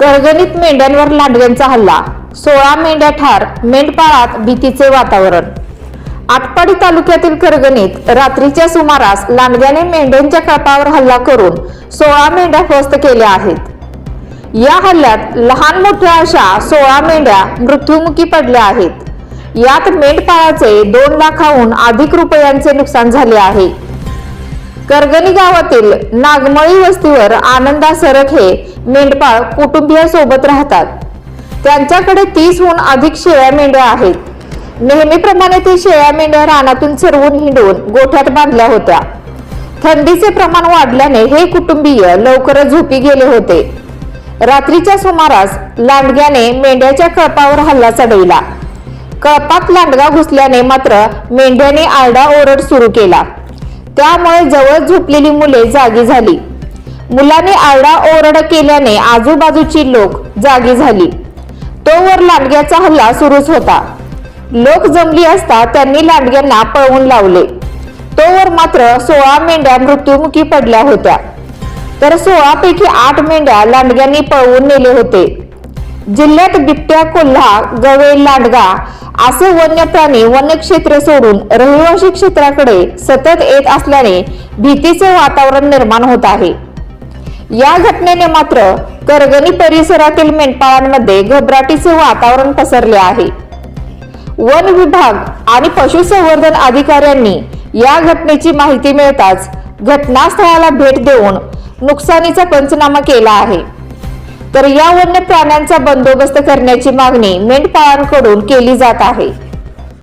करगणित मेंढ्यांवर लांडग्यांचा हल्ला. सोळा मेंढ्या ठार मेंढपाळात भीतीचे वातावरण. आटपाडी तालुक्यातील करगणीत रात्रीच्या सुमारास लांडग्याने मेंढ्यांच्या कळपावर हल्ला करून सोळा मेंढ्या फस्त केल्या आहेत. या हल्ल्यात लहान मोठ्या अशा सोळा मेंढ्या मृत्युमुखी पडल्या आहेत. यात मेंढपाळाचे दोन लाखाहून अधिक रुपयांचे नुकसान झाले आहे. करगणी गावातील नागमळी वस्तीवर आनंदा सरक हे मेंढपाळ कुटुंबियासोबत राहतात. त्यांच्याकडे तीसहून अधिक शेळ्या मेंढ्या आहेत. नेहमीप्रमाणे ते शेळ्या मेंढ्या रानातून चरवून हिंडून गोठ्यात बांधल्या होत्या. थंडीचे प्रमाण वाढल्याने हे कुटुंबीय लवकरच झोपी गेले होते. रात्रीच्या सुमारास लांडग्याने मेंढ्याच्या कळपावर हल्ला चढविला. कळपात लांडगा घुसल्याने मात्र मेंढ्याने आरडा ओरड सुरू केला. त्यामुळे जवळ झोपलेली मुले जागी झाली. मुलाने आरडा ओरड केल्याने आजूबाजूची लोक जागी झाली. तोवर लांडग्याचा हल्ला सुरूच होता. लोक जमली असता त्यांनी लांडग्यांना पळवून लावले. तोवर मात्र सोळा मेंढ्या मृत्युमुखी पडल्या होत्या. तर सोळा पैकी आठ मेंढ्या लांडग्यांनी पळवून नेले होते. जिल्ह्यात बिबट्या कोल्हा गवे लांडगा असे वन्य प्राणी वनक्षेत्र सोडून रहिवासी क्षेत्राकडे सतत येत असल्याने भीतीचे वातावरण निर्माण होत आहे. या घटनेने मात्र करगणी परिसरातील मेंढपाळांमध्ये घबराटीचे वातावरण पसरले आहे. वन विभाग आणि पशुसंवर्धन अधिकाऱ्यांनी या घटनेची माहिती मिळताच घटनास्थळाला भेट देऊन नुकसानीचा पंचनामा केला आहे. तर या वन्य प्राण्यांचा बंदोबस्त करण्याची मागणी मेंढपाळांकडून केली जात आहे.